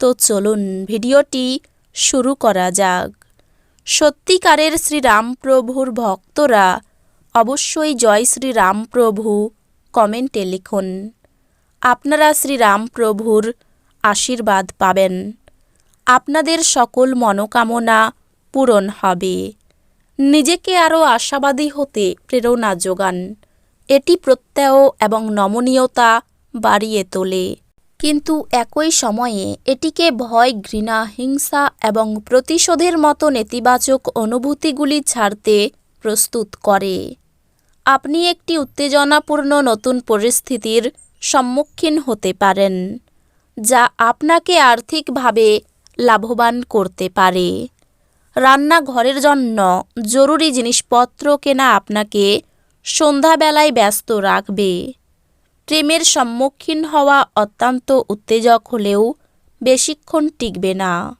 তো চলুন ভিডিওটি শুরু করা যাক। সত্যিকারের শ্রীরামপ্রভুর ভক্তরা অবশ্যই জয় শ্রীরামপ্রভু কমেন্টে লিখুন। আপনারা শ্রীরামপ্রভুর আশীর্বাদ পাবেন। আপনাদের সকল মনোকামনা পূরণ হবে। নিজেকে আরও আশাবাদী হতে প্রেরণা যোগান। এটি প্রত্যয় এবং নমনীয়তা বাড়িয়ে তোলে। কিন্তু একই সময়ে এটিকে ভয়, ঘৃণা, হিংসা এবং প্রতিশোধের মতো নেতিবাচক অনুভূতিগুলি ছাড়তে প্রস্তুত করে। আপনি একটি উত্তেজনাপূর্ণ নতুন পরিস্থিতির সম্মুখীন হতে পারেন, যা আপনাকে আর্থিকভাবে লাভবান করতে পারে। রান্নাঘরের জন্য জরুরি জিনিসপত্র কেনা আপনাকে সন্ধ্যাবেলায় ব্যস্ত রাখবে। প্রেমের সম্মুখীন হওয়া অত্যন্ত উত্তেজক হলেও বেশিক্ষণ টিকবে না।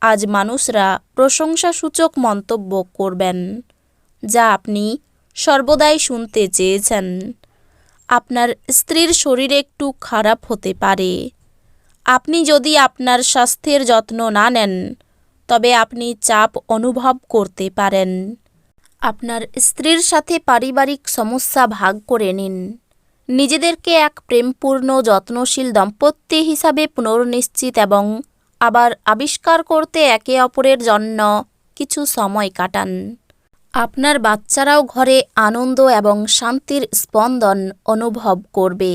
আজ মানুষরা প্রশংসাসূচক মন্তব্য করবেন, যা আপনি সর্বদাই শুনতে চেয়েছেন। আপনার স্ত্রীর শরীর একটু খারাপ হতে পারে। আপনি যদি আপনার স্বাস্থ্যের যত্ন না নেন, তবে আপনি চাপ অনুভব করতে পারেন। আপনার স্ত্রীর সাথে পারিবারিক সমস্যা ভাগ করে নিন। নিজেদেরকে এক প্রেমপূর্ণ, যত্নশীল দম্পতি হিসাবে পুনর্নিশ্চিত এবং আবার আবিষ্কার করতে একে অপরের জন্য কিছু সময় কাটান। আপনার বাচ্চারাও ঘরে আনন্দ এবং শান্তির স্পন্দন অনুভব করবে।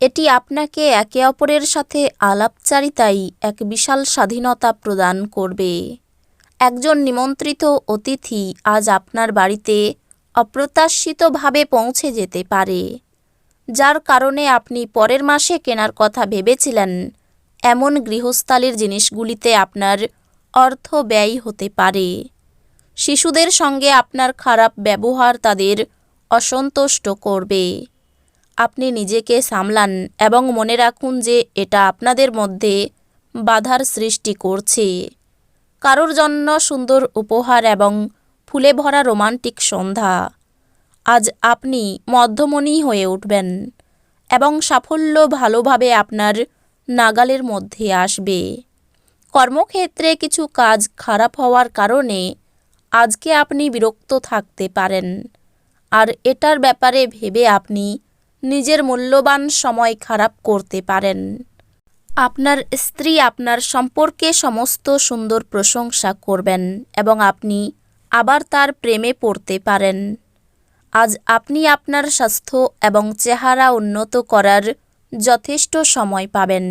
এটি আপনাকে একে অপরের সাথে আলাপচারিতাই এক বিশাল স্বাধীনতা প্রদান করবে। একজন নিমন্ত্রিত অতিথি আজ আপনার বাড়িতে অপ্রত্যাশিতভাবে পৌঁছে যেতে পারে। যার কারণে আপনি পরের মাসে কেনার কথা ভেবেছিলেন। এমন গৃহস্থালির জিনিসগুলিতে আপনার অর্থ ব্যয় হতে পারে। শিশুদের সঙ্গে আপনার খারাপ ব্যবহার তাদের অসন্তুষ্ট করবে। আপনি নিজেকে সামলান এবং মনে রাখুন যে এটা আপনাদের মধ্যে বাধার সৃষ্টি করছে। কারোর জন্য সুন্দর উপহার এবং ফুলে ভরা রোমান্টিক সন্ধ্যা। আজ আপনি মধ্যমণি হয়ে উঠবেন এবং সাফল্য ভালোভাবে আপনার নাগালের মধ্যে আসবে। কর্মক্ষেত্রে কিছু কাজ খারাপ হওয়ার কারণে আজকে আপনি বিরক্ত থাকতে পারেন। আর এটার ব্যাপারে ভেবে আপনি নিজের মূল্যবান সময় খারাপ করতে পারেন। আপনার স্ত্রী আপনার সম্পর্কে সমস্ত সুন্দর প্রশংসা করবেন এবং আপনি আবার তার প্রেমে পড়তে পারেন। আজ আপনি আপনার স্বাস্থ্য এবং চেহারা উন্নত করার যথেষ্ট সময় পাবেন।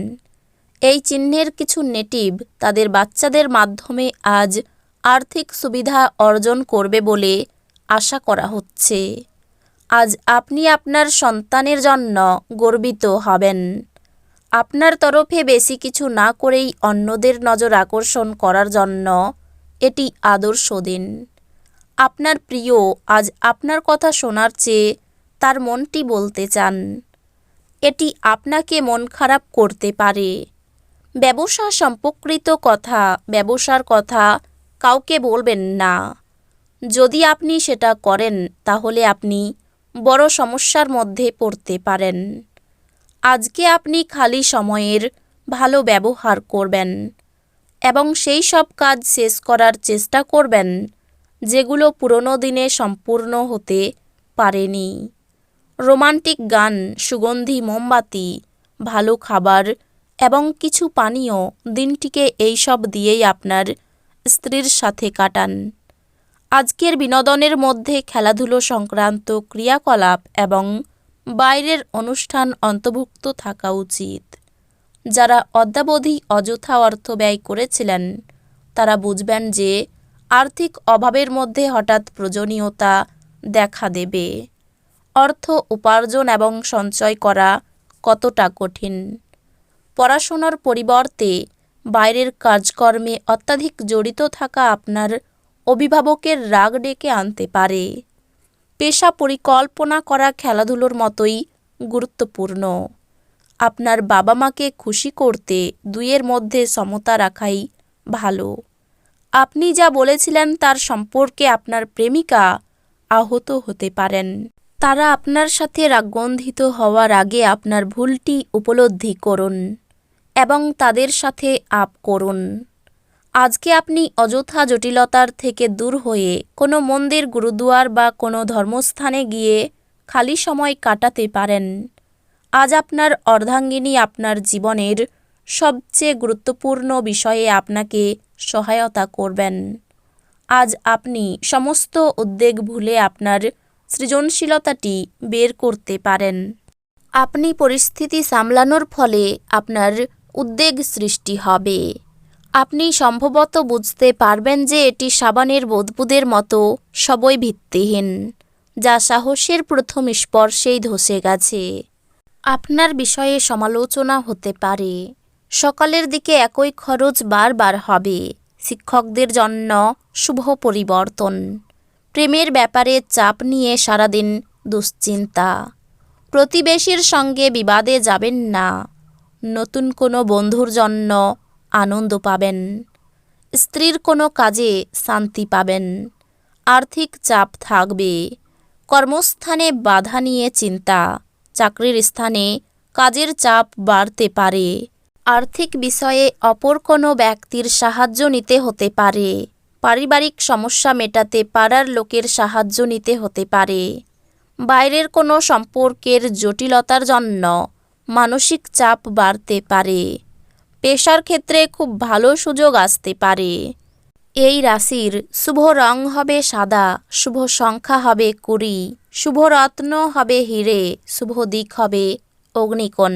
এই চিহ্নের কিছু নেটিভ তাদের বাচ্চাদের মাধ্যমে আজ আর্থিক সুবিধা অর্জন করবে বলে আশা করা হচ্ছে। আজ আপনি আপনার সন্তানের জন্য গর্বিত হবেন। আপনার তরফে বেশি কিছু না করেই অন্যদের নজর আকর্ষণ করার জন্য এটি আদর্শ দিন। আপনার প্রিয় আজ আপনার কথা শোনার চেয়ে তার মনটি বলতে চান। এটি আপনাকে মন খারাপ করতে পারে। ব্যবসা সম্পর্কিত কথা, ব্যবসার কথা কাউকে বলবেন না। যদি আপনি সেটা করেন, তাহলে আপনি বড় সমস্যার মধ্যে পড়তে পারেন। আজকে আপনি খালি সময়ের ভালো ব্যবহার করবেন এবং সেই সব কাজ শেষ করার চেষ্টা করবেন। যেগুলো পুরনো দিনে সম্পূর্ণ হতে পারেনি। রোমান্টিক গান, সুগন্ধি, মোমবাতি, ভালো খাবার এবং কিছু পানীয় দিনটিকে এইসব দিয়েই আপনার স্ত্রীর সাথে কাটান। আজকের বিনোদনের মধ্যে খেলাধুলো সংক্রান্ত ক্রিয়াকলাপ এবং বাইরের অনুষ্ঠান অন্তর্ভুক্ত থাকা উচিত। যারা অদ্যাবধি অযথা অর্থ ব্যয় করেছিলেন, তারা বুঝবেন যে আর্থিক অভাবের মধ্যে হঠাৎ প্রয়োজনীয়তা দেখা দেবে। অর্থ উপার্জন এবং সঞ্চয় করা কতটা কঠিন? পড়াশোনার পরিবর্তে বাইরের কাজকর্মে অত্যাধিক জড়িত থাকা আপনার অভিভাবকের রাগ ডেকে আনতে পারে। পেশা পরিকল্পনা করা খেলাধুলোর মতোই গুরুত্বপূর্ণ। আপনার বাবা মাকে খুশি করতে দুইয়ের মধ্যে সমতা রাখাই ভালো। আপনি যা বলেছিলেন তার সম্পর্কে আপনার প্রেমিকা আহত হতে পারেন। তারা আপনার সাথে রাগগন্ধিত হওয়ার আগে আপনার ভুলটি উপলব্ধি করুন এবং তাদের সাথে আপ করুন। আজকে আপনি অযথা জটিলতার থেকে দূর হয়ে কোনো মন্দির, গুরুদুয়ার বা কোনো ধর্মস্থানে গিয়ে খালি সময় কাটাতে পারেন। আজ আপনার অর্ধাঙ্গিনী আপনার জীবনের সবচেয়ে গুরুত্বপূর্ণ বিষয়ে আপনাকে সহায়তা করবেন। আজ আপনি সমস্ত উদ্বেগ ভুলে আপনার সৃজনশীলতাটি বের করতে পারেন। আপনি পরিস্থিতি সামলানোর ফলে আপনার উদ্বেগ সৃষ্টি হবে। আপনি সম্ভবত বুঝতে পারবেন যে এটি সাবানের বুদবুদের মতো সবই ভিত্তিহীন, যা সাহসের প্রথম স্পর্শেই ধসে গেছে। আপনার বিষয়ে সমালোচনা হতে পারে। সকালের দিকে একই খরচ বারবার হবে। শিক্ষকদের জন্য শুভ পরিবর্তন। প্রেমের ব্যাপারে চাপ নিয়ে সারাদিন দুশ্চিন্তা। প্রতিবেশীর সঙ্গে বিবাদে যাবেন না। নতুন কোনো বন্ধুর জন্য আনন্দ পাবেন। স্ত্রীর কোনো কাজে শান্তি পাবেন। আর্থিক চাপ থাকবে। কর্মস্থানে বাধা নিয়ে চিন্তা। চাকরির স্থানে কাজের চাপ বাড়তে পারে। আর্থিক বিষয়ে অপর কোনো ব্যক্তির সাহায্য নিতে হতে পারে। পারিবারিক সমস্যা মেটাতে পাড়ার লোকের সাহায্য নিতে হতে পারে। বাইরের কোনো সম্পর্কের জটিলতার জন্য মানসিক চাপ বাড়তে পারে। পেশার ক্ষেত্রে খুব ভালো সুযোগ আসতে পারে। এই রাশির শুভ রং হবে সাদা, শুভ সংখ্যা হবে কুড়ি, শুভ রত্ন হবে হিরে, শুভ দিক হবে অগ্নিকোণ।